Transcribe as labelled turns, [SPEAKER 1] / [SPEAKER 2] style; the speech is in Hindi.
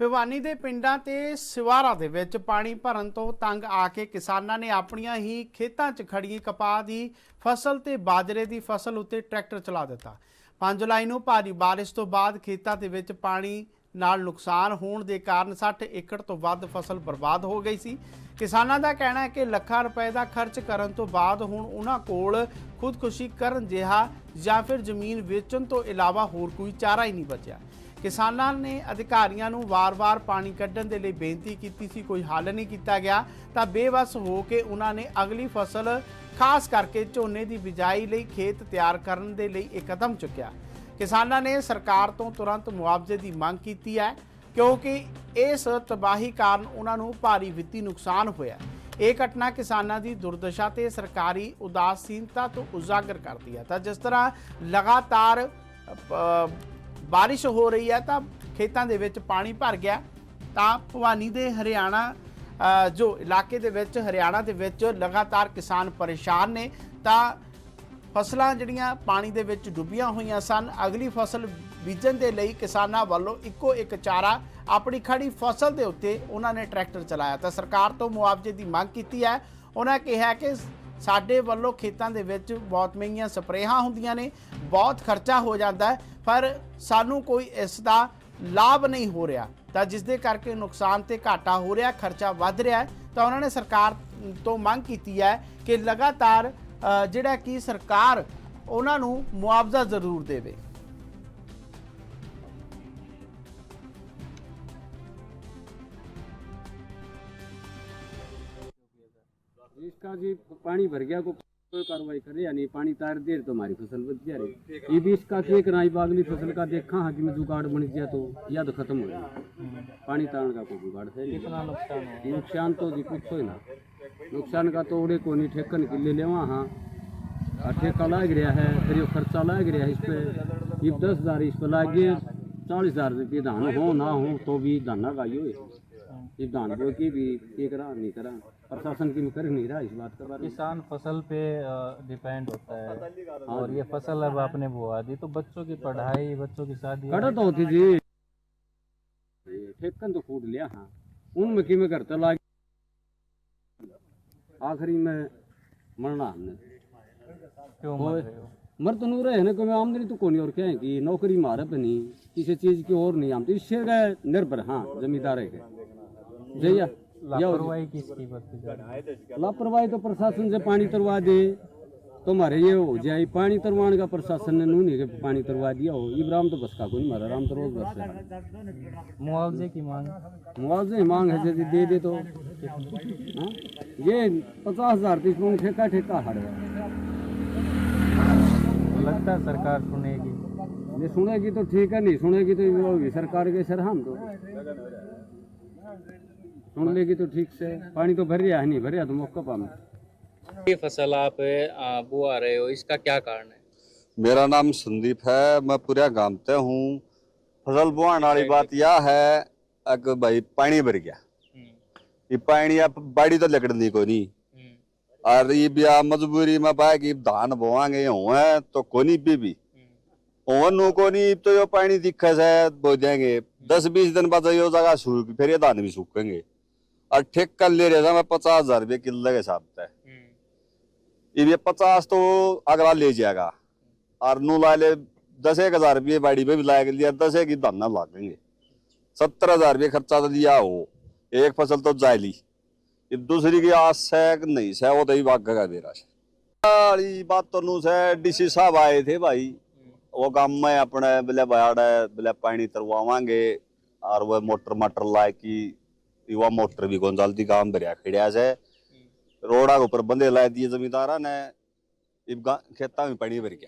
[SPEAKER 1] ਭਿਵਾਨੀ ਦੇ ਪਿੰਡਾਂ ਤੇ ਸਿਵਾਰਾਂ ਦੇ ਵਿੱਚ ਪਾਣੀ ਭਰਨ ਤੋਂ ਤੰਗ ਆ ਕੇ ਕਿਸਾਨਾਂ ਨੇ ਆਪਣੀਆਂ ਹੀ ਖੇਤਾਂ 'ਚ ਖੜੀ ਕਪਾਹ ਦੀ ਫਸਲ ਤੇ ਬਾਜਰੇ ਦੀ ਫਸਲ ਉੱਤੇ ਟਰੈਕਟਰ ਚਲਾ ਦਿੱਤਾ। 5 ਜੁਲਾਈ ਨੂੰ ਭਾਰੀ ਬਾਰਿਸ਼ ਤੋਂ ਬਾਅਦ ਖੇਤਾਂ ਦੇ ਵਿੱਚ ਪਾਣੀ ਨਾਲ ਨੁਕਸਾਨ ਹੋਣ ਦੇ ਕਾਰਨ 60 ਏਕੜ ਤੋਂ ਵੱਧ ਫਸਲ ਬਰਬਾਦ ਹੋ ਗਈ ਸੀ। ਕਿਸਾਨਾਂ ਦਾ ਕਹਿਣਾ ਹੈ ਕਿ ਲੱਖਾਂ ਰੁਪਏ ਦਾ ਖਰਚ ਕਰਨ ਤੋਂ ਬਾਅਦ ਹੁਣ ਉਹਨਾਂ ਕੋਲ ਖੁਦਕੁਸ਼ੀ ਕਰਨ ਜਿਹਾ ਜਾਂ ਫਿਰ ਜ਼ਮੀਨ ਵੇਚਣ ਤੋਂ ਇਲਾਵਾ ਹੋਰ ਕੋਈ ਚਾਰਾ ਹੀ ਨਹੀਂ ਬਚਿਆ। ਕਿਸਾਨਾਂ ਨੇ ਅਧਿਕਾਰੀਆਂ ਨੂੰ ਵਾਰ-ਵਾਰ ਪਾਣੀ ਕੱਢਣ ਦੇ ਲਈ ਬੇਨਤੀ ਕੀਤੀ ਸੀ, ਕੋਈ ਹੱਲ ਨਹੀਂ ਕੀਤਾ ਗਿਆ। ਤਾਂ ਬੇਵਸ ਹੋ ਕੇ ਉਹਨਾਂ ਨੇ ਅਗਲੀ ਫਸਲ, ਖਾਸ ਕਰਕੇ ਝੋਨੇ ਦੀ ਬਿਜਾਈ ਲਈ ਖੇਤ ਤਿਆਰ ਕਰਨ ਦੇ ਲਈ ਇੱਕ ਕਦਮ ਚੁੱਕਿਆ। ਕਿਸਾਨਾਂ ਨੇ ਸਰਕਾਰ ਤੋਂ ਤੁਰੰਤ ਮੁਆਵਜ਼ੇ ਦੀ ਮੰਗ ਕੀਤੀ ਹੈ, ਕਿਉਂਕਿ ਇਸ ਤਬਾਹੀ ਕਾਰਨ ਉਹਨਾਂ ਨੂੰ ਭਾਰੀ ਵਿੱਤੀ ਨੁਕਸਾਨ ਹੋਇਆ ਇਹ ਘਟਨਾ ਕਿਸਾਨਾਂ ਦੀ ਦੁਰਦਸ਼ਾ ਤੇ ਸਰਕਾਰੀ ਉਦਾਸੀਨਤਾ ਤੋਂ ਉਜਾਗਰ ਕਰਦੀ ਹੈ। ਤਾਂ ਜਿਸ ਤਰ੍ਹਾਂ ਲਗਾਤਾਰ ਬਾਰਿਸ਼ ਹੋ ਰਹੀ ਹੈ ਤਾਂ ਖੇਤਾਂ ਦੇ ਵਿੱਚ ਪਾਣੀ ਭਰ ਗਿਆ। ਤਾਂ ਭਵਾਨੀ ਦੇ ਹਰਿਆਣਾ ਜੋ ਇਲਾਕੇ ਦੇ ਵਿੱਚ, ਹਰਿਆਣਾ ਦੇ ਵਿੱਚ ਲਗਾਤਾਰ ਕਿਸਾਨ ਪਰੇਸ਼ਾਨ ਨੇ। ਤਾਂ ਫਸਲਾਂ ਜਿਹੜੀਆਂ ਪਾਣੀ ਦੇ ਵਿੱਚ ਡੁੱਬੀਆਂ ਹੋਈਆਂ ਸਨ, ਅਗਲੀ ਫਸਲ ਬੀਜਣ ਦੇ ਲਈ ਕਿਸਾਨਾਂ ਵੱਲੋਂ ਇੱਕੋ ਇੱਕ ਚਾਰਾ ਆਪਣੀ ਖੜੀ ਫਸਲ ਦੇ ਉੱਤੇ ਉਹਨਾਂ ਨੇ ਟਰੈਕਟਰ ਚਲਾਇਆ। ਤਾਂ ਸਰਕਾਰ ਤੋਂ ਮੁਆਵਜ਼ੇ ਦੀ ਮੰਗ ਕੀਤੀ ਹੈ। ਉਹਨਾਂ ਕਿਹਾ ਕਿ ਸਾਡੇ ਵੱਲੋਂ ਖੇਤਾਂ ਦੇ ਵਿੱਚ ਬਹੁਤ ਮਹਿੰਗੀਆਂ ਸਪਰੇਹਾਂ ਹੁੰਦੀਆਂ ਨੇ, ਬਹੁਤ ਖਰਚਾ ਹੋ ਜਾਂਦਾ ਪਰ ਸਾਨੂੰ ਕੋਈ ਇਸ ਦਾ ਲਾਭ ਨਹੀਂ ਹੋ ਰਿਹਾ। ਤਾਂ ਜਿਸ ਦੇ ਕਰਕੇ ਨੁਕਸਾਨ ਤੇ ਘਾਟਾ ਹੋ ਰਿਹਾ, ਖਰਚਾ ਵੱਧ ਰਿਹਾ ਤਾਂ ਉਹਨਾਂ ਨੇ ਸਰਕਾਰ ਤੋਂ ਮੰਗ ਕੀਤੀ ਹੈ ਕਿ ਲਗਾਤਾਰ ਜਿਹੜਾ ਕਿ ਸਰਕਾਰ ਉਹਨਾਂ ਨੂੰ ਮੁਆਵਜ਼ਾ ਜ਼ਰੂਰ ਦੇਵੇ।
[SPEAKER 2] इसका जी पानी भर गया को कोई कार्रवाई करे या नहीं? पानी तार देर तो हमारी फ़सल बच जा रही। ये भी इसका के कराई बागली फ़सल का देखा हाँ कि में जुगाड़ बन गया तो या तो खत्म हो गया। पानी तारण का कोई जुगाड़ है
[SPEAKER 3] कितना नुकसान हो?
[SPEAKER 2] नुकसान तो जी कुछ हो ना। नुकसान का तो उड़े को नहीं ठेकन के ले लेवा हाँ। और ठेका लाग रहा है फिर ये खर्चा लाग रहा है इस पे। ये दस हज़ार इस पे लाग गए चालीस हज़ार रुपये धान हो ना हो तो भी धाना का यो है। ये धान बो की भी ये करा नहीं करा। प्रशासन की कर नहीं रहा इस बात का बारे
[SPEAKER 3] किसान फ़सल पे डिपेंड होता है। और ये फ़सल अब आपने बुआ दी तो बच्चों की पढ़ाई बच्चों की शादी
[SPEAKER 2] कड़ा तो होती जी। ठेकन तो फूट लिया हाँ। उनमें की में करता लाग आखिरी में मरना हमने।
[SPEAKER 3] क्यों मर रहे हो?
[SPEAKER 2] मर तो नहीं रहे ना कोई आमदनी तो कोनी और क्या है कि नौकरी मारे पे नहीं किसी चीज़ की और नहीं आमदनी। इससे निर्भर हाँ जमींदार है। के जैया हो
[SPEAKER 3] लापरवाही किसकी बरती?
[SPEAKER 2] लापरवाही तो प्रशासन से पानी तरवा दे। तो हमारे ये हो जाए पानी तरवाने का प्रशासन ने नू नहीं के पानी तरवा दिया हो। इब्राहिम तो बस का कोई मारा राम तो रोज बस
[SPEAKER 3] मुआवजे की मांग।
[SPEAKER 2] मुआवजे की मांग है यदि दे दे तो। हाँ? ये पचास हज़ार तीस मांग ठेका ठेका हट गया
[SPEAKER 3] तो लगता है सरकार सुनेगी।
[SPEAKER 2] ये सुनेगी तो ठीक है नहीं सुनेगी तो सरकार के सर हम तो। सुन लेगी तो ठीक से पानी तो भर है नहीं भर तो मौका पाम।
[SPEAKER 4] ये फ़सल आप बुआ रहे हो इसका क्या कारण है?
[SPEAKER 5] मेरा नाम संदीप है मैं पूरा गाँव से हूँ। फ़सल बुआने वाली बात यह है कि भाई पानी भर गया। ये पानी अब बाड़ी तो लगनी को नहीं। और ये भी आ मजबूरी में पाया कि धान बोवांगे हुए तो कोनी भी भी ओवन को नहीं तो यो पानी दिखे से बो जाएँगे दस बीस दिन बाद यो जगह सूख फिर ये धान भी सूखेंगे। और ठेक कर ले रहे थे मैं पचास हज़ार रुपये किलो के हिसाब से ये पचास तो अगला ले जाएगा। और नू ला ले, दस एक हज़ार रुपये बाड़ी पे भी लाया के लिया दस एक ही धरना लागेंगे सत्तर हज़ार रुपये खर्चा तो दिया हो, एक फ़सल तो जाए ली। दूसरी की आस है कि नहीं से वो तो ही भागेगा मेरा। से बात तो से डीसी साहब आए थे भाई। वो काम में अपने, बिले बाड़ है पानी तरवावांगे, और वो मोटर माटर लाए की युवा मोटर भी कौन जल्दी काम भरिया खिड़िया से। रोड़ा के ऊपर बंदे लाए दिए जमींदारा ने। खेता में पानी भर गया